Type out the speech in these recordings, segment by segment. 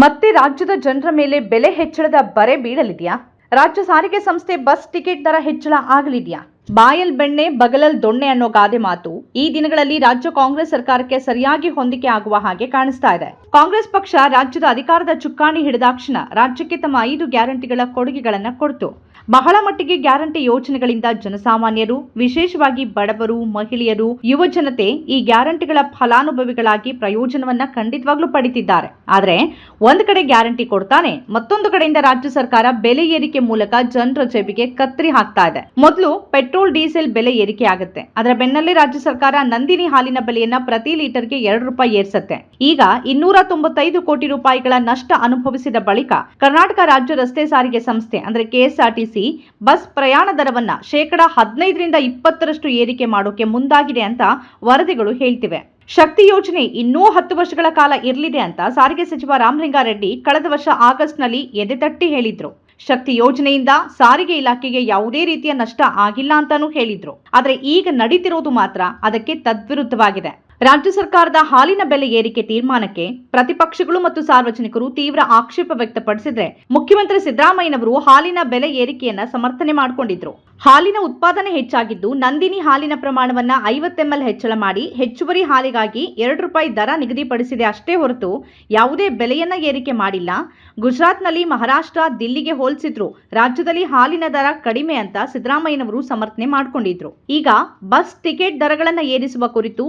ಮತ್ತೆ ರಾಜ್ಯದ ಜನರ ಮೇಲೆ ಬೆಲೆ ಹೆಚ್ಚಳದ ಬರೆ ಬೀಳಲಿದೆಯಾ? ರಾಜ್ಯ ಸಾರಿಗೆ ಸಂಸ್ಥೆ ಬಸ್ ಟಿಕೆಟ್ ದರ ಹೆಚ್ಚಳ ಆಗಲಿದೆಯಾ? ಬಾಯಲ್ ಬೆಣ್ಣೆ, ಬಗಲಲ್ ದೊಣ್ಣೆ ಅನ್ನೋ ಗಾದೆ ಮಾತು ಈ ದಿನಗಳಲ್ಲಿ ರಾಜ್ಯ ಕಾಂಗ್ರೆಸ್ ಸರ್ಕಾರಕ್ಕೆ ಸರಿಯಾಗಿ ಹೊಂದಿಕೆ ಆಗುವ ಹಾಗೆ ಕಾಣಿಸ್ತಾ ಇದೆ. ಕಾಂಗ್ರೆಸ್ ಪಕ್ಷ ರಾಜ್ಯದ ಅಧಿಕಾರದ ಚುಕ್ಕಾಣಿ ಹಿಡಿದಾಕ್ಷಣ ರಾಜ್ಯಕ್ಕೆ ತಮ್ಮ ಐದು ಗ್ಯಾರಂಟಿಗಳ ಕೊಡುಗೆಗಳನ್ನ ಕೊಡ್ತು. ಬಹಳ ಮಟ್ಟಿಗೆ ಗ್ಯಾರಂಟಿ ಯೋಜನೆಗಳಿಂದ ಜನಸಾಮಾನ್ಯರು, ವಿಶೇಷವಾಗಿ ಬಡವರು, ಮಹಿಳೆಯರು, ಯುವ ಜನತೆ ಈ ಗ್ಯಾರಂಟಿಗಳ ಫಲಾನುಭವಿಗಳಾಗಿ ಪ್ರಯೋಜನವನ್ನ ಖಂಡಿತವಾಗ್ಲೂ ಪಡಿತಿದ್ದಾರೆ. ಆದರೆ ಒಂದು ಕಡೆ ಗ್ಯಾರಂಟಿ ಕೊಡ್ತಾನೆ, ಮತ್ತೊಂದು ಕಡೆಯಿಂದ ರಾಜ್ಯ ಸರ್ಕಾರ ಬೆಲೆ ಏರಿಕೆ ಮೂಲಕ ಜನರ ಜೇಬಿಗೆ ಕತ್ತರಿ ಹಾಕ್ತಾ ಇದೆ. ಮೊದಲು ಪೆಟ್ರೋಲ್, ಡೀಸೆಲ್ ಬೆಲೆ ಏರಿಕೆ ಆಗುತ್ತೆ. ಅದರ ಬೆನ್ನಲ್ಲೇ ರಾಜ್ಯ ಸರ್ಕಾರ ನಂದಿನಿ ಹಾಲಿನ ಬೆಲೆಯನ್ನ ಪ್ರತಿ ಲೀಟರ್ಗೆ ಎರಡು ರೂಪಾಯಿ ಏರಿಸುತ್ತೆ. ಈಗ ಇನ್ನೂರ ತೊಂಬತ್ತೈದು ಕೋಟಿ ರೂಪಾಯಿಗಳ ನಷ್ಟ ಅನುಭವಿಸಿದ ಬಳಿಕ ಕರ್ನಾಟಕ ರಾಜ್ಯ ರಸ್ತೆ ಸಾರಿಗೆ ಸಂಸ್ಥೆ, ಅಂದ್ರೆ ಕೆಎಸ್ಆರ್ಟಿಸಿ ಬಸ್ ಪ್ರಯಾಣ ದರವನ್ನು ಶೇಕಡ ಹದಿನೈದರಿಂದ ಇಪ್ಪತ್ತರಷ್ಟು ಏರಿಕೆ ಮಾಡೋಕೆ ಮುಂದಾಗಿದೆ ಅಂತ ವರದಿಗಳು ಹೇಳ್ತಿವೆ. ಶಕ್ತಿ ಯೋಜನೆ ಇನ್ನೂ ಹತ್ತು ವರ್ಷಗಳ ಕಾಲ ಇರಲಿದೆ ಅಂತ ಸಾರಿಗೆ ಸಚಿವ ರಾಮಲಿಂಗಾರೆಡ್ಡಿ ಕಳೆದ ವರ್ಷ ಆಗಸ್ಟ್ನಲ್ಲಿ ಎದೆತಟ್ಟಿ ಹೇಳಿದ್ರು. ಶಕ್ತಿ ಯೋಜನೆಯಿಂದ ಸಾರಿಗೆ ಇಲಾಖೆಗೆ ಯಾವುದೇ ರೀತಿಯ ನಷ್ಟ ಆಗಿಲ್ಲ ಅಂತಾನೂ ಹೇಳಿದ್ರು. ಆದರೆ ಈಗ ನಡೀತಿರೋದು ಮಾತ್ರ ಅದಕ್ಕೆ ತದ್ವಿರುದ್ಧವಾಗಿದೆ. ರಾಜ್ಯ ಸರ್ಕಾರದ ಹಾಲಿನ ಬೆಲೆ ಏರಿಕೆ ತೀರ್ಮಾನಕ್ಕೆ ಪ್ರತಿಪಕ್ಷಗಳು ಮತ್ತು ಸಾರ್ವಜನಿಕರು ತೀವ್ರ ಆಕ್ಷೇಪ ವ್ಯಕ್ತಪಡಿಸಿದ್ರೆ ಮುಖ್ಯಮಂತ್ರಿ ಸಿದ್ದರಾಮಯ್ಯನವರು ಹಾಲಿನ ಬೆಲೆ ಏರಿಕೆಯನ್ನ ಸಮರ್ಥನೆ ಮಾಡಿಕೊಂಡಿದ್ರು. ಹಾಲಿನ ಉತ್ಪಾದನೆ ಹೆಚ್ಚಾಗಿದ್ದು ನಂದಿನಿ ಹಾಲಿನ ಪ್ರಮಾಣವನ್ನ ಐವತ್ತು ಎಂಎಲ್ ಹೆಚ್ಚಳ ಮಾಡಿ ಹೆಚ್ಚುವರಿ ಹಾಲಿಗಾಗಿ ಎರಡು ರೂಪಾಯಿ ದರ ನಿಗದಿಪಡಿಸಿದೆ ಅಷ್ಟೇ ಹೊರತು ಯಾವುದೇ ಬೆಲೆಯನ್ನ ಏರಿಕೆ ಮಾಡಿಲ್ಲ. ಗುಜರಾತ್ನಲ್ಲಿ ಮಹಾರಾಷ್ಟ್ರ, ದಿಲ್ಲಿಗೆ ಹೋಲಿಸಿದ್ರು. ರಾಜ್ಯದಲ್ಲಿ ಹಾಲಿನ ದರ ಕಡಿಮೆ ಅಂತ ಸಿದ್ದರಾಮಯ್ಯನವರು ಸಮರ್ಥನೆ ಮಾಡಿಕೊಂಡಿದ್ರು. ಈಗ ಬಸ್ ಟಿಕೆಟ್ ದರಗಳನ್ನ ಏರಿಸುವ ಕುರಿತು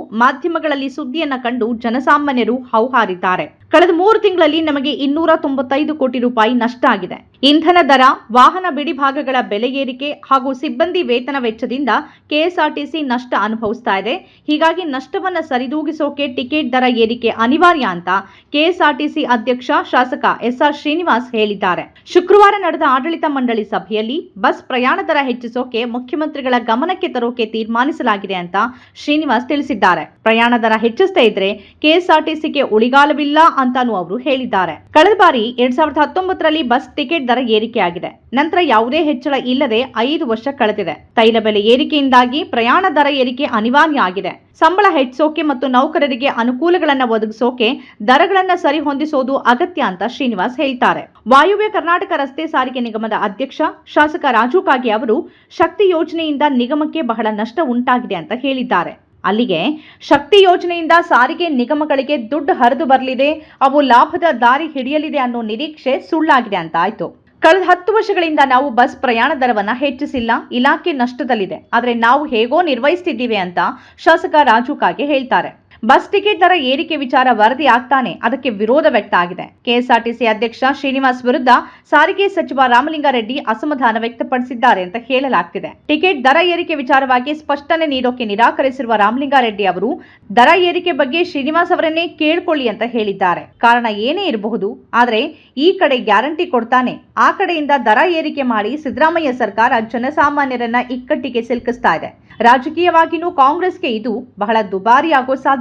ಮಾಧ್ಯಮಗಳಲ್ಲಿ ಸುದ್ದಿಯನ್ನ ಕಂಡು ಜನಸಾಮಾನ್ಯರು ಹೌಹಾರಿದ್ದಾರೆ. ಕಳೆದ ಮೂರು ತಿಂಗಳಲ್ಲಿ ನಮಗೆ ಇನ್ನೂರ ತೊಂಬತ್ತೈದು ಕೋಟಿ ರೂಪಾಯಿ ನಷ್ಟ ಆಗಿದೆ. ಇಂಧನ ದರ, ವಾಹನ ಬಿಡಿಭಾಗಗಳ ಬೆಲೆ ಏರಿಕೆ ಹಾಗೂ ಸಿಬ್ಬಂದಿ ವೇತನ ವೆಚ್ಚದಿಂದ ಕೆಎಸ್ಆರ್ಟಿಸಿ ನಷ್ಟ ಅನುಭವಿಸ್ತಾ ಇದೆ. ಹೀಗಾಗಿ ನಷ್ಟವನ್ನು ಸರಿದೂಗಿಸೋಕೆ ಟಿಕೆಟ್ ದರ ಏರಿಕೆ ಅನಿವಾರ್ಯ ಅಂತ ಕೆಎಸ್ಆರ್ಟಿಸಿ ಅಧ್ಯಕ್ಷ ಶಾಸಕ ಎಸ್ಆರ್ ಶ್ರೀನಿವಾಸ್ ಹೇಳಿದ್ದಾರೆ. ಶುಕ್ರವಾರ ನಡೆದ ಆಡಳಿತ ಮಂಡಳಿ ಸಭೆಯಲ್ಲಿ ಬಸ್ ಪ್ರಯಾಣ ದರ ಹೆಚ್ಚಿಸೋಕೆ ಮುಖ್ಯಮಂತ್ರಿಗಳ ಗಮನಕ್ಕೆ ತರೋಕೆ ತೀರ್ಮಾನಿಸಲಾಗಿದೆ ಅಂತ ಶ್ರೀನಿವಾಸ್ ತಿಳಿಸಿದ್ದಾರೆ. ಪ್ರಯಾಣ ದರ ಹೆಚ್ಚಿಸದೇ ಇದ್ರೆ ಕೆಎಸ್ಆರ್ಟಿಸಿಗೆ ಉಳಿಗಾಲವಿಲ್ಲ ಅಂತಾನೂ ಅವರು ಹೇಳಿದ್ದಾರೆ. ಕಳೆದ ಬಾರಿ ಎರಡ್ ಸಾವಿರದ ಹತ್ತೊಂಬತ್ತರಲ್ಲಿ ಬಸ್ ಟಿಕೆಟ್ ದರ ಏರಿಕೆಯಾಗಿದೆ. ನಂತರ ಯಾವುದೇ ಹೆಚ್ಚಳ ಇಲ್ಲದೆ ಐದು ವರ್ಷ ಕಳೆದಿದೆ. ತೈಲ ಬೆಲೆ ಏರಿಕೆಯಿಂದಾಗಿ ಪ್ರಯಾಣ ದರ ಏರಿಕೆ ಅನಿವಾರ್ಯ ಆಗಿದೆ. ಸಂಬಳ ಹೆಚ್ಚಿಸೋಕೆ ಮತ್ತು ನೌಕರರಿಗೆ ಅನುಕೂಲಗಳನ್ನು ಒದಗಿಸೋಕೆ ದರಗಳನ್ನು ಸರಿ ಹೊಂದಿಸೋದು ಅಗತ್ಯ ಅಂತ ಶ್ರೀನಿವಾಸ್ ಹೇಳ್ತಾರೆ. ವಾಯುವ್ಯ ಕರ್ನಾಟಕ ರಸ್ತೆ ಸಾರಿಗೆ ನಿಗಮದ ಅಧ್ಯಕ್ಷ ಶಾಸಕ ರಾಜು ಕಾಗೆ ಅವರು ಶಕ್ತಿ ಯೋಜನೆಯಿಂದ ನಿಗಮಕ್ಕೆ ಬಹಳ ನಷ್ಟ ಉಂಟಾಗಿದೆ ಅಂತ ಹೇಳಿದ್ದಾರೆ. ಅಲ್ಲಿಗೆ ಶಕ್ತಿ ಯೋಜನೆಯಿಂದ ಸಾರಿಗೆ ನಿಗಮಗಳಿಗೆ ದುಡ್ಡು ಹರಿದು ಬರಲಿದೆ. ಅವು ಲಾಭದ ದಾರಿ ಹಿಡಿಯಲಿದೆ ಅನ್ನೋ ನಿರೀಕ್ಷೆ ಸುಳ್ಳಾಗಿದೆ ಅಂತ ಆಯ್ತು ಕಳೆದ ಹತ್ತು ವರ್ಷಗಳಿಂದ ನಾವು ಬಸ್ ಪ್ರಯಾಣ ದರವನ್ನು ಹೆಚ್ಚಿಸಿಲ್ಲ. ಇಲಾಖೆ ನಷ್ಟದಲ್ಲಿದೆ. ಆದರೆ ನಾವು ಹೇಗೋ ನಿರ್ವಹಿಸ್ತಿದ್ದೀವಿ ಅಂತ ಶಾಸಕ ರಾಜು ಕಾಗೆ ಹೇಳ್ತಾರೆ. ಬಸ್ ಟಿಕೆಟ್ ದರ ಏರಿಕೆ ವಿಚಾರ ವರದಿ ಆಗ್ತಾನೆ, ಅದಕ್ಕೆ ವಿರೋಧ ವ್ಯಕ್ತ ಆಗಿದೆ ಕೆಎಸ್ಆರ್ಟಿಸಿ ಅಧ್ಯಕ್ಷ ಶ್ರೀನಿವಾಸ್ ವಿರುದ್ಧ ಸಾರಿಗೆ ಸಚಿವ ರಾಮಲಿಂಗಾರೆಡ್ಡಿ ಅಸಮಾಧಾನ ವ್ಯಕ್ತಪಡಿಸಿದ್ದಾರೆ ಅಂತ ಹೇಳಲಾಗ್ತಿದೆ. ಟಿಕೆಟ್ ದರ ಏರಿಕೆ ವಿಚಾರವಾಗಿ ಸ್ಪಷ್ಟನೆ ನೀಡೋಕೆ ನಿರಾಕರಿಸಿರುವ ರಾಮಲಿಂಗಾರೆಡ್ಡಿ ಅವರು, ದರ ಏರಿಕೆ ಬಗ್ಗೆ ಶ್ರೀನಿವಾಸ್ ಅವರನ್ನೇ ಕೇಳ್ಕೊಳ್ಳಿ ಅಂತ ಹೇಳಿದ್ದಾರೆ. ಕಾರಣ ಏನೇ ಇರಬಹುದು, ಆದರೆ ಈ ಕಡೆ ಗ್ಯಾರಂಟಿ ಕೊಡ್ತಾನೆ. ಆ ಕಡೆಯಿಂದ ದರ ಏರಿಕೆ ಮಾಡಿ ಸಿದ್ದರಾಮಯ್ಯ ಸರ್ಕಾರ ಜನಸಾಮಾನ್ಯರನ್ನ ಇಕ್ಕಟ್ಟಿಗೆ ಸಿಲುಕಿಸ್ತಾ ಇದೆ. ರಾಜಕೀಯವಾಗಿಯೂ ಕಾಂಗ್ರೆಸ್ಗೆ ಇದು ಬಹಳ ದುಬಾರಿಯಾಗೋ